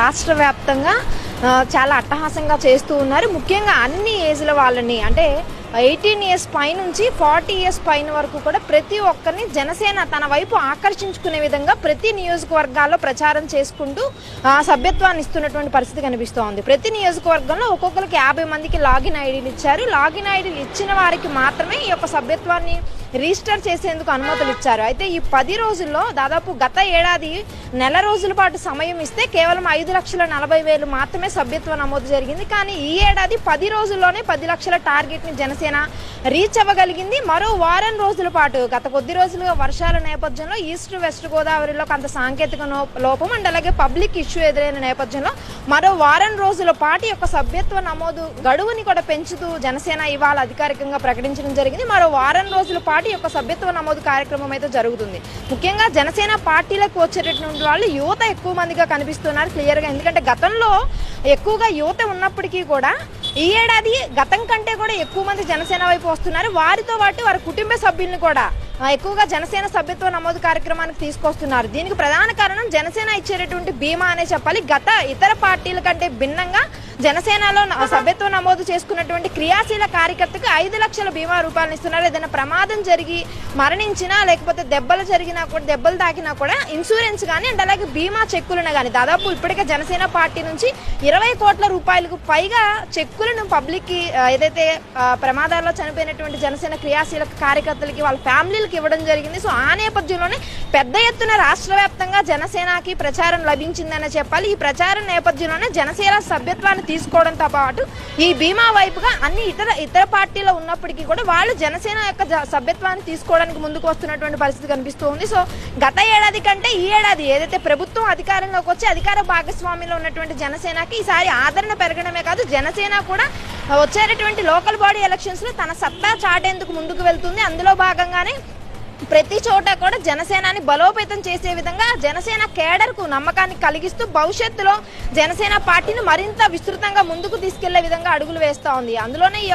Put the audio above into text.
రాష్ట్ర వ్యాప్తంగా చాలా అట్టహాసంగా చేస్తూ ఉన్నారు. ముఖ్యంగా అన్ని ఏజ్ల వాళ్ళని అంటే ఎయిటీన్ ఇయర్స్ పై నుంచి ఫార్టీ ఇయర్స్ పైన వరకు కూడా ప్రతి ఒక్కరిని జనసేన తన వైపు ఆకర్షించుకునే విధంగా ప్రతి నియోజకవర్గాల్లో ప్రచారం చేసుకుంటూ ఆ, సభ్యత్వాన్ని ఇస్తున్నటువంటి పరిస్థితి కనిపిస్తోంది ప్రతి నియోజకవర్గంలో ఒక్కొక్కరికి యాభై మందికి లాగిన్ ఐడీలు ఇచ్చారు. లాగిన్ ఐడీలు ఇచ్చిన వారికి మాత్రమే ఈ యొక్క సభ్యత్వాన్ని రిజిస్టర్ చేసేందుకు అనుమతులు ఇచ్చారు. అయితే ఈ పది రోజుల్లో దాదాపు గత ఏడాది నెల రోజుల పాటు సమయం ఇస్తే కేవలం ఐదు లక్షల నలభై వేలు మాత్రమే సభ్యత్వ నమోదు జరిగింది. కానీ ఈ ఏడాది పది రోజుల్లోనే పది లక్షల టార్గెట్ని జనసేన రీచ్ అవ్వగలిగింది. మరో వారం రోజుల పాటు గత కొద్ది రోజులుగా వర్షాల నేపథ్యంలో ఈస్ట్ వెస్ట్ గోదావరిలో కొంత సాంకేతిక లోపం అండ్ అలాగే పబ్లిక్ ఇష్యూ ఎదురైన నేపథ్యంలో మరో వారం రోజుల పాటు యొక్క సభ్యత్వ నమోదు గడువుని కూడా పెంచుతూ జనసేన ఇవాళ అధికారికంగా ప్రకటించడం జరిగింది. మరో వారం రోజుల పాటు యొక్క సభ్యత్వ నమోదు కార్యక్రమం అయితే జరుగుతుంది. ముఖ్యంగా జనసేన పార్టీలకు వచ్చేటటువంటి వాళ్ళు యువత ఎక్కువ మందిగా కనిపిస్తున్నారు క్లియర్గా ఎందుకంటే గతంలో ఎక్కువగా యువత ఉన్నప్పటికీ కూడా ఈ ఏడాది గతం కంటే కూడా ఎక్కువ మంది జనసేన వైపు వస్తున్నారు. వారితో పాటు వారి కుటుంబ సభ్యుల్ని కూడా ఎక్కువగా జనసేన సభ్యత్వ నమోదు కార్యక్రమానికి తీసుకొస్తున్నారు. దీనికి ప్రధాన కారణం జనసేన ఇచ్చేటటువంటి బీమా అనే చెప్పాలి. గత ఇతర పార్టీల కంటే భిన్నంగా జనసేనలో సభ్యత్వం సభ్యత్వ నమోదు చేసుకున్నటువంటి క్రియాశీల కార్యకర్తకు ఐదు లక్షల బీమా రూపాయలు ఇస్తున్నారు. ఏదైనా ప్రమాదం జరిగి మరణించినా లేకపోతే దెబ్బలు జరిగినా కూడా దెబ్బలు తాకినా కూడా ఇన్సూరెన్స్ కానీ అండ్ అలాగే బీమా చెక్కులను కానీ దాదాపు ఇప్పటికే జనసేన పార్టీ నుంచి ఇరవై కోట్ల రూపాయలకు పైగా చెక్కులను పబ్లిక్కి ఏదైతే ప్రమాదాల్లో చనిపోయినటువంటి జనసేన క్రియాశీల కార్యకర్తలకి వాళ్ళ ఫ్యామిలీలకు ఇవ్వడం జరిగింది. సో ఆ నేపథ్యంలోనే పెద్ద ఎత్తున రాష్ట్ర వ్యాప్తంగా జనసేనకి ప్రచారం లభించిందనే చెప్పాలి. ఈ ప్రచారం నేపథ్యంలోనే జనసేన సభ్యత్వాన్ని తీసుకోవడంతో పాటు ఈ బీమా వైపుగా అన్ని ఇతర ఇతర పార్టీలో ఉన్నప్పటికీ కూడా వాళ్ళు జనసేన యొక్క సభ్యత్వాన్ని తీసుకోవడానికి ముందుకు వస్తున్నటువంటి పరిస్థితి కనిపిస్తూ ఉంది. సో గత ఏడాది కంటే ఈ ఏడాది ఏదైతే ప్రభుత్వం అధికారంలోకి వచ్చి అధికార భాగస్వామ్యంలో ఉన్నటువంటి జనసేనకి ఈసారి ఆదరణ పెరగడమే కాదు జనసేన కూడా వచ్చేటటువంటి లోకల్ బాడీ ఎలక్షన్స్లో తన సత్తా చాటేందుకు ముందుకు వెళ్తుంది. అందులో భాగంగానే ప్రతి చోట కూడా జనసేనాని బలోపేతం చేసే విధంగా జనసేన కేడర్కు నమ్మకాన్ని కలిగిస్తూ భవిష్యత్తులో జనసేన పార్టీని మరింత విస్తృతంగా ముందుకు తీసుకెళ్ళే విధంగా అడుగులు వేస్తా ఉంది. అందులోనే ఈ